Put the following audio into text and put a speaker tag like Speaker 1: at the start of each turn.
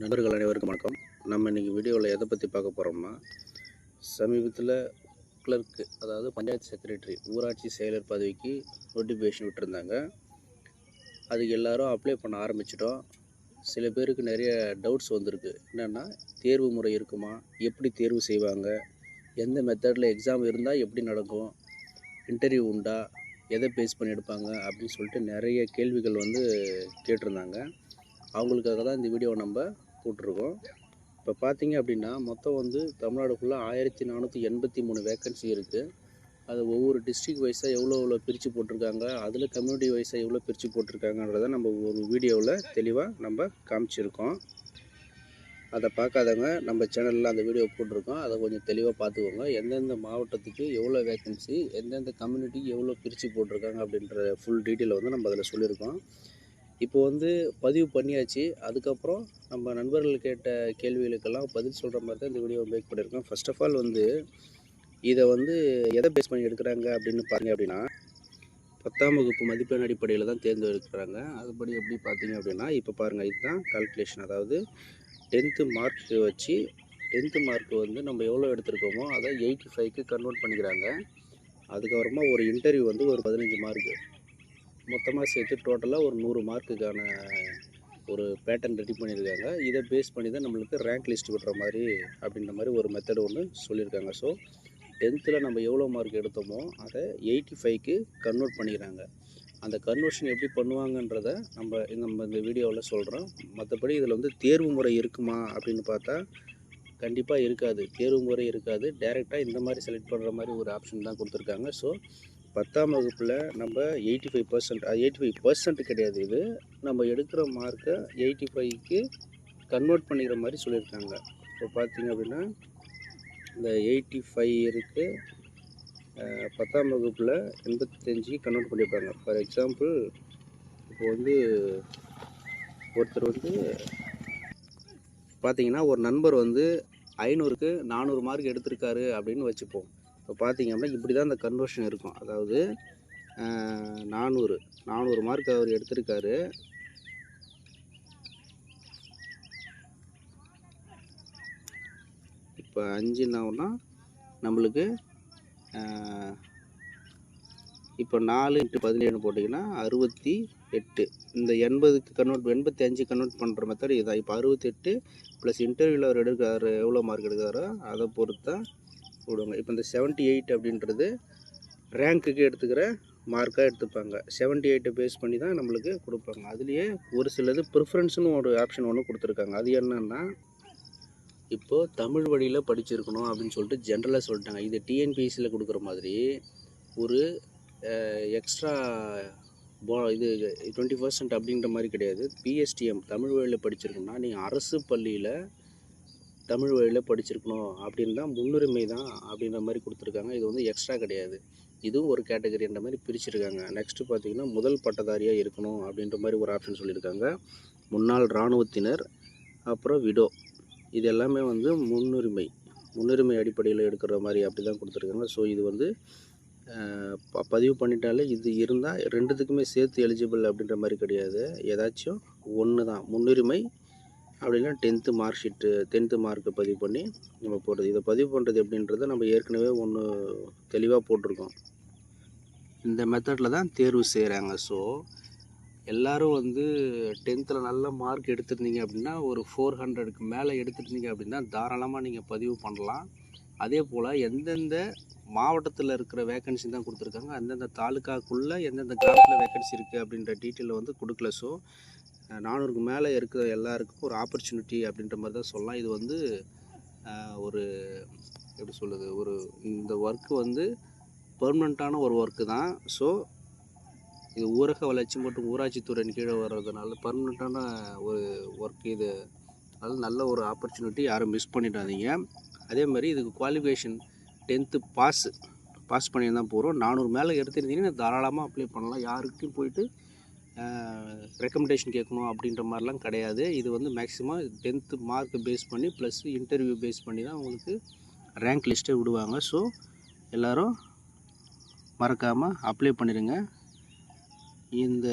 Speaker 1: நண்பர்கள் அனைவருக்கும் வணக்கம். நம்ம இன்றைக்கி வீடியோவில் எதை பற்றி பார்க்க போகிறோம்னா சமீபத்தில் கிளர்க்கு அதாவது பஞ்சாயத்து செக்ரட்டரி ஊராட்சி செயலர் பதவிக்கு நோட்டிஃபிகேஷன் விட்டுருந்தாங்க. அதுக்கு எல்லாரும் அப்ளை பண்ண ஆரம்பிச்சிட்டோம். சில பேருக்கு நிறைய டவுட்ஸ் வந்திருக்கு. என்னென்னா தேர்வு முறை இருக்குமா? எப்படி தேர்வு செய்வாங்க? எந்த மெத்தடில் எக்ஸாம் இருந்தால் எப்படி நடக்கும்? இன்டர்வியூ உண்டா? எதை பேஸ் பண்ணி எடுப்பாங்க? அப்படின்னு சொல்லிட்டு நிறைய கேள்விகள் வந்து கேட்டிருந்தாங்க. அவங்களுக்காக தான் இந்த வீடியோவை நம்ம போட்டிருக்கோம். இப்போ பார்த்தீங்க அப்படின்னா மொத்தம் வந்து தமிழ்நாடுக்குள்ளே ஆயிரத்தி நானூற்றி எண்பத்தி மூணு வேக்கன்சி இருக்குது அது ஒவ்வொரு டிஸ்ட்ரிக் வைஸாக எவ்வளோ எவ்வளோ பிரித்து போட்டிருக்காங்க அதில் கம்யூனிட்டி வைஸாக எவ்வளோ பிரித்து போட்டிருக்காங்கன்றத நம்ம ஒரு வீடியோவில் தெளிவாக நம்ம காமிச்சிருக்கோம். அதை பார்க்காதவங்க நம்ம சேனலில் அந்த வீடியோ போட்டிருக்கோம். அதை கொஞ்சம் தெளிவாக பார்த்துக்கோங்க எந்தெந்த மாவட்டத்துக்கு எவ்வளோ வேக்கன்சி எந்தெந்த கம்யூனிட்டிக்கு எவ்வளோ பிரித்து போட்டிருக்காங்க அப்படின்ற ஃபுல் டீட்டெயிலை வந்து நம்ம அதில் சொல்லியிருக்கோம். இப்போ வந்து பதிவு பண்ணியாச்சு. அதுக்கப்புறம் நம்ம நண்பர்கள் கேட்ட கேள்விகளுக்கெல்லாம் பதில் சொல்கிற மாதிரி தான் இந்த வீடியோ மேக் பண்ணியிருக்கோம். ஃபர்ஸ்ட் ஆஃப் ஆல் வந்து இதை வந்து எதை பேஸ் பண்ணி எடுக்கிறாங்க அப்படின்னு பாருங்க அப்படின்னா பத்தாம் வகுப்பு மதிப்பெண் அடிப்படையில் தான் தேர்ந்தெடுக்கிறாங்க. அதுபடி எப்படி பார்த்தீங்க அப்படின்னா இப்போ பாருங்கள் இதுதான் கால்குலேஷன் அதாவது டென்த்து மார்க் வச்சு டென்த்து மார்க் வந்து நம்ம எவ்வளோ எடுத்திருக்கோமோ அதை எயிட்டி ஃபைவ்க்கு கன்வெர்ட் பண்ணிக்கிறாங்க. அதுக்கப்புறமா ஒரு இன்டர்வியூ வந்து ஒரு பதினஞ்சு மார்க்கு மொத்தமாக சேர்த்து டோட்டலாக ஒரு நூறு மார்க்குக்கான ஒரு பேட்டர்ன் ரெடி பண்ணியிருக்காங்க. இதை பேஸ் பண்ணி தான் நம்மளுக்கு ரேங்க் லிஸ்ட் விடுற மாதிரி அப்படின்ற மாதிரி ஒரு மெத்தட் ஒன்று சொல்லியிருக்காங்க. ஸோ டென்த்தில் நம்ம எவ்வளோ மார்க் எடுத்தோமோ அதை எயிட்டி ஃபைவ்க்கு கன்வெர்ட் பண்ணிக்கிறாங்க. அந்த கன்வர்ஷன் எப்படி பண்ணுவாங்கன்றத நம்ம நம்ம இந்த வீடியோவில் சொல்கிறோம் மற்றபடி இதில் வந்து தேர்வு முறை இருக்குமா அப்படின்னு பார்த்தா கண்டிப்பாக இருக்காது. தேர்வு முறை இருக்காது. டேரெக்டாக இந்த மாதிரி செலக்ட் பண்ணுற மாதிரி ஒரு ஆப்ஷன் தான் கொடுத்துருக்காங்க. ஸோ பத்தாம் வகுப்பில் நம்ம eighty five percent eighty five percent கிடையாது இது. நம்ம எடுக்கிற மார்க்கை எயிட்டி ஃபைவ்க்கு கன்வெர்ட் பண்ணிக்கிற மாதிரி சொல்லியிருக்காங்க. இப்போ பார்த்தீங்க அப்படின்னா இந்த எயிட்டி ஃபைவ் இருக்குது பத்தாம் வகுப்பில் எண்பத்தஞ்சுக்கு கன்வெர்ட் பண்ணியிருப்பாங்க ஃபார் எக்ஸாம்பிள் இப்போ வந்து ஒருத்தர் வந்து பார்த்தீங்கன்னா ஒரு நண்பர் வந்து ஐநூறுக்கு நானூறு மார்க் எடுத்திருக்காரு அப்படின்னு வச்சுப்போம். இப்போ பார்த்தீங்க அப்படின்னா இப்படி தான் அந்த கன்வர்ஷன் இருக்கும். அதாவது நானூறு. நானூறு மார்க் அவர் எடுத்திருக்காரு. இப்போ அஞ்சு என்னாகும்னா நம்மளுக்கு இப்போ நாலு இன்ட்டு பதினேழு போட்டிங்கன்னா அறுபத்தி எட்டு. இந்த எண்பதுக்கு கன்வெர்ட் எண்பத்தி அஞ்சு கன்வெர்ட் பண்ணுற மெத்தட் இதுதான் இப்போ அறுபத்தெட்டு ப்ளஸ் இன்டர்வியூவில் அவர் எடுக்கிறாரு எவ்வளோ மார்க் எடுக்கிறாரோ அதை பொறுத்து தான் விடுவாங்க இப்போ இந்த செவன்ட்டி எயிட் அப்படின்றது ரேங்க்குக்கு எடுத்துக்கிற மார்க்காக எடுத்துப்பாங்க. செவன்ட்டி எயிட்டை பேஸ் பண்ணி தான் நம்மளுக்கு கொடுப்பாங்க. அதுலேயே ஒரு சிலது ப்ரிஃபரன்ஸ்னு ஒரு ஆப்ஷன் ஒன்று கொடுத்துருக்காங்க. அது என்னன்னா இப்போது தமிழ் வழியில் படிச்சிருக்கணும் அப்படின்னு சொல்லிட்டு ஜென்ரலாக சொல்லிட்டாங்க. இது டிஎன்பிஎஸ்சியில் கொடுக்குற மாதிரி ஒரு எக்ஸ்ட்ரா போ இது டுவெண்ட்டி பர்சன்ட் அப்படின்ற மாதிரி கிடையாது. பிஎஸ்டிஎம் தமிழ் வழியில் படிச்சிருக்கணும்னா நீங்கள் அரசு பள்ளியில் தமிழ் வழியில் படிச்சிருக்கணும் அப்படின்னு தான் முன்னுரிமை தான் அப்படின்ற மாதிரி கொடுத்துருக்காங்க. இது வந்து எக்ஸ்ட்ரா கிடையாது. இதுவும் ஒரு கேட்டகரின்ற மாதிரி பிரிச்சிருக்காங்க. நெக்ஸ்ட்டு பார்த்தீங்கன்னா முதல் பட்டதாரியாக இருக்கணும் அப்படின்ற மாதிரி ஒரு ஆப்ஷன் சொல்லியிருக்காங்க. முன்னாள் இராணுவத்தினர் அப்புறம் விடோ. இது எல்லாமே வந்து முன்னுரிமை. முன்னுரிமை அடிப்படையில் எடுக்கிற மாதிரி அப்படி தான் கொடுத்துருக்காங்க. ஸோ இது வந்து ப- பதிவு பண்ணிட்டாலே இது இருந்தால் ரெண்டுத்துக்குமே சேர்த்து எலிஜிபிள் அப்படின்ற மாதிரி கிடையாது. ஏதாச்சும் ஒன்று தான் முன்னுரிமை அப்படின்னா டென்த்து மார்க் ஷீட்டு டென்த்து மார்க்கை பதிவு பண்ணி நம்ம போடுறது. இதை பதிவு பண்ணுறது எப்படின்றத நம்ம ஏற்கனவே ஒன்று தெளிவாக போட்டிருக்கோம். இந்த மெத்தடில் தான் தேர்வு செய்கிறாங்க ஸோ எல்லோரும் வந்து டென்த்தில் நல்ல மார்க் எடுத்திருந்தீங்க அப்படின்னா ஒரு ஃபோர் ஹண்ட்ரடுக்கு மேலே எடுத்துருந்தீங்க அப்படின்னா தாராளமாக நீங்கள் பதிவு பண்ணலாம். அதே போல் எந்தெந்த மாவட்டத்தில் இருக்கிற வேக்கன்சி தான் கொடுத்துருக்காங்க அந்தந்த தாலுக்காக்குள்ளே எந்தெந்த கிராமத்தில் வேக்கன்சி இருக்குது அப்படின்ற டீட்டெயிலை வந்து கொடுக்கல. ஸோ நானூறுக்கு மேலே இருக்கிற எல்லாருக்கும் ஒரு ஆப்பர்ச்சுனிட்டி அப்படின்ற மாதிரி தான் சொல்லலாம். இது வந்து ஒரு எப்படி சொல்லுது ஒரு இந்த ஒர்க்கு வந்து பெர்மனண்ட்டான ஒரு ஒர்க்கு தான். ஸோ இது ஊரக வளர்ச்சி மற்றும் ஊராட்சித்துறையின் கீழே வர்றதுனால பர்மனெண்ட்டான ஒரு ஒர்க் இது. அதாவது நல்ல ஒரு ஆப்பர்ச்சுனிட்டி யாரும் மிஸ் பண்ணிடாதீங்க. அதே மாதிரி இதுக்கு குவாலிஃபிகேஷன் டென்த்து பாஸ் பாஸ் பண்ணி தான் போகிறோம் நானூறு மேலே எடுத்திருந்தீங்கன்னா தாராளமாக அப்ளை பண்ணலாம். யாருக்கும் போயிட்டு ரெக்கமெண்டேஷன் கேட்கணும் அப்படின்ற மாதிரிலாம் கிடையாது. இது வந்து மேக்ஸிமம் டென்த்து மார்க் பேஸ் பண்ணி ப்ளஸ் இன்டர்வியூ பேஸ் பண்ணி தான் உங்களுக்கு ரேங்க் லிஸ்ட்டை விடுவாங்க. ஸோ எல்லோரும் மறக்காமல் அப்ளை பண்ணிடுங்க இந்த